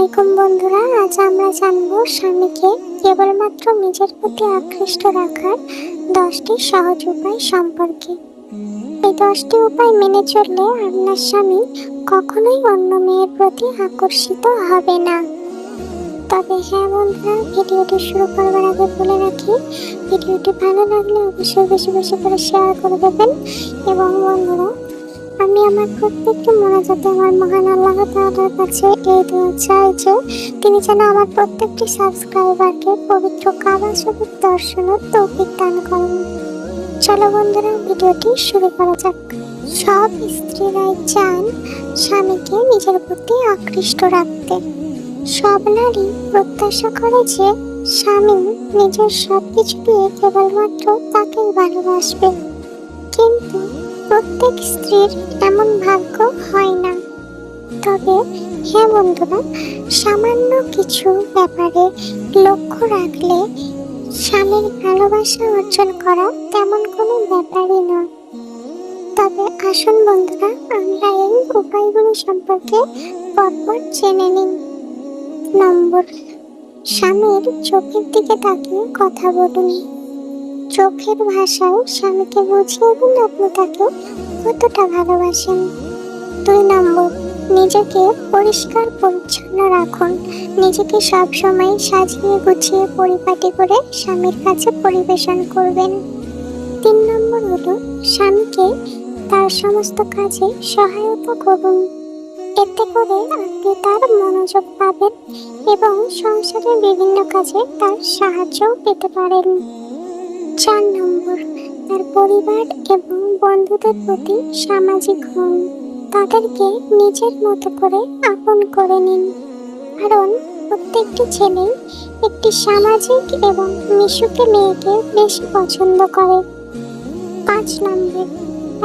আলাইকুম বন্ধুরা, আজ আমরা জানব স্বামীকে কেবলমাত্র নিজের প্রতি আকৃষ্ট রাখার দশটি সহজ উপায় সম্পর্কে। এই দশটি উপায় মেনে চললে আপনার স্বামী কখনোই অন্য মেয়ের প্রতি আকর্ষিত হবে না। তবে হ্যাঁ বন্ধুরা, ভিডিওটি শুরু করবার আগে বলে রাখি, ভিডিওটি ভালো লাগলে অবশ্যই বেশি বেশি করে শেয়ার করে দেবেন এবং বন্ধুরা আমি আমার প্রত্যেকটি মোনাজাতে আমার মহান আল্লাহ তাআলার কাছে এই দোয়া চাই যে তিনি যেন আমার প্রত্যেকটি সাবস্ক্রাইবারকে পবিত্র কাবা শরীফ দর্শনের তৌফিক দান করেন। চলো বন্ধুরা, ভিডিওটি শুরু করা যাক। সব স্ত্রীরাই চান স্বামীকে নিজের প্রতি আকৃষ্ট রাখতে। সব নারী প্রত্যাশা করে যে স্বামী নিজের সব কিছু দিয়ে কেবলমাত্র তাকেই ভালোবাসবে। কিন্তু প্রত্যেক স্ত্রীর এমন ভাগ্য হয় না। তবে হ্যাঁ বন্ধুরা, সামান্য কিছু ব্যাপারে লক্ষ্য রাখলে স্বামীর ভালোবাসা অর্জন করা তেমন কোনো ব্যাপারই নয়। তবে আসুন বন্ধুরা, আমরা এই উপায়গুলো সম্পর্কে পরপর জেনে নিন নম্বর, স্বামীর চোখের দিকে তাকিয়ে কথা বলুন। চোখের ভাষায় স্বামীকে বুঝিয়ে দিন আপনি তাকে কতটা ভালোবাসেন। দুই নম্বর, নিজেকে পরিষ্কার পরিচ্ছন্ন রাখুন। নিজেকে সবসময় সাজিয়ে গুছিয়ে পরিপাটি করে স্বামীর কাছে পরিবেশন করবেন। তিন নম্বর হলো, স্বামীকে তার সমস্ত কাজে সহায়তা করুন। এতে করে আপনি তার মনোযোগ পাবেন এবং সংসারের বিভিন্ন কাজে তার সাহায্যও পেতে পারেন। চার নম্বর। তার পরিবার এবং বন্ধুদের প্রতি সামাজিক হন। তাদেরকে নিজের মতো করে আপন করে নিন। কারণ প্রত্যেকটি ছেলেই একটি সামাজিক এবং মিশুকে মেয়েকে বেশি পছন্দ করে। পাঁচ নম্বর,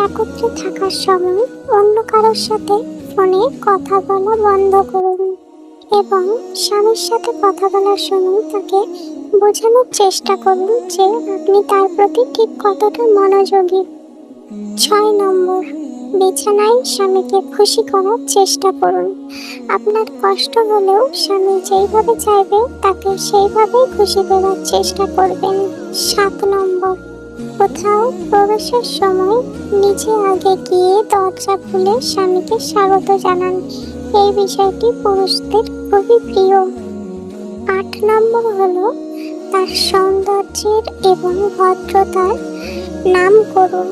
একত্রে থাকার সময় অন্য কারোর সাথে ফোনে কথা বলা বন্ধ করুন এবং স্বামীর সাথে কথা বলার সময় তাকে বোঝানোর চেষ্টা করুন যে আপনি তার প্রতি ঠিক কতটা মনোযোগী। ছয় নম্বর, বিছানায় স্বামীকে খুশি করার চেষ্টা করুন। আপনার কষ্ট হলেও স্বামী যেইভাবে চাইবে, তাকে সেইভাবেই খুশি দেওয়ার চেষ্টা করবেন। সাত নম্বর, কোথাও প্রবেশের সময় নিচে আগে গিয়ে দরজা খুলে স্বামীকে স্বাগত জানান। এই বিষয়টি পুরুষদের খুবই প্রিয়। আট নম্বর হলো তার সৌন্দর্যের এবং ভদ্রতার নাম করুন।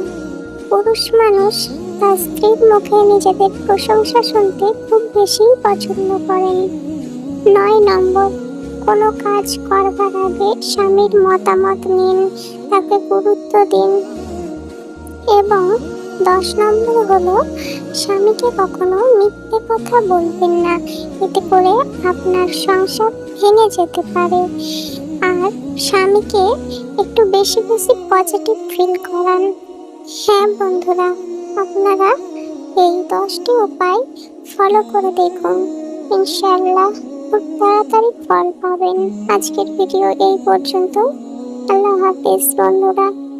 পুরুষ মানুষ তার স্ত্রীর মুখে নিজেদের প্রশংসা শুনতে খুব বেশি পছন্দ করেন। নয় নম্বর, কোনো কাজ করবার আগে স্বামীর মতামত নিন, তাকে গুরুত্ব দিন। এবং দশ নম্বর হলো, স্বামীকে কখনো মিথ্যে কথা বলবেন না, এতে করে আপনার সংসার ভেঙে যেতে পারে। আর স্বামীকে একটু বেশি বেশি পজিটিভ ফিল করান। হ্যাঁ বন্ধুরা, আপনারা এই দশটি উপায় ফলো করে দেখুন। ইনশাল্লাহ খুব তাড়াতাড়ি ফল পাবেন। আজকের ভিডিও এই পর্যন্ত। আল্লাহ হাফেজ বন্ধুরা।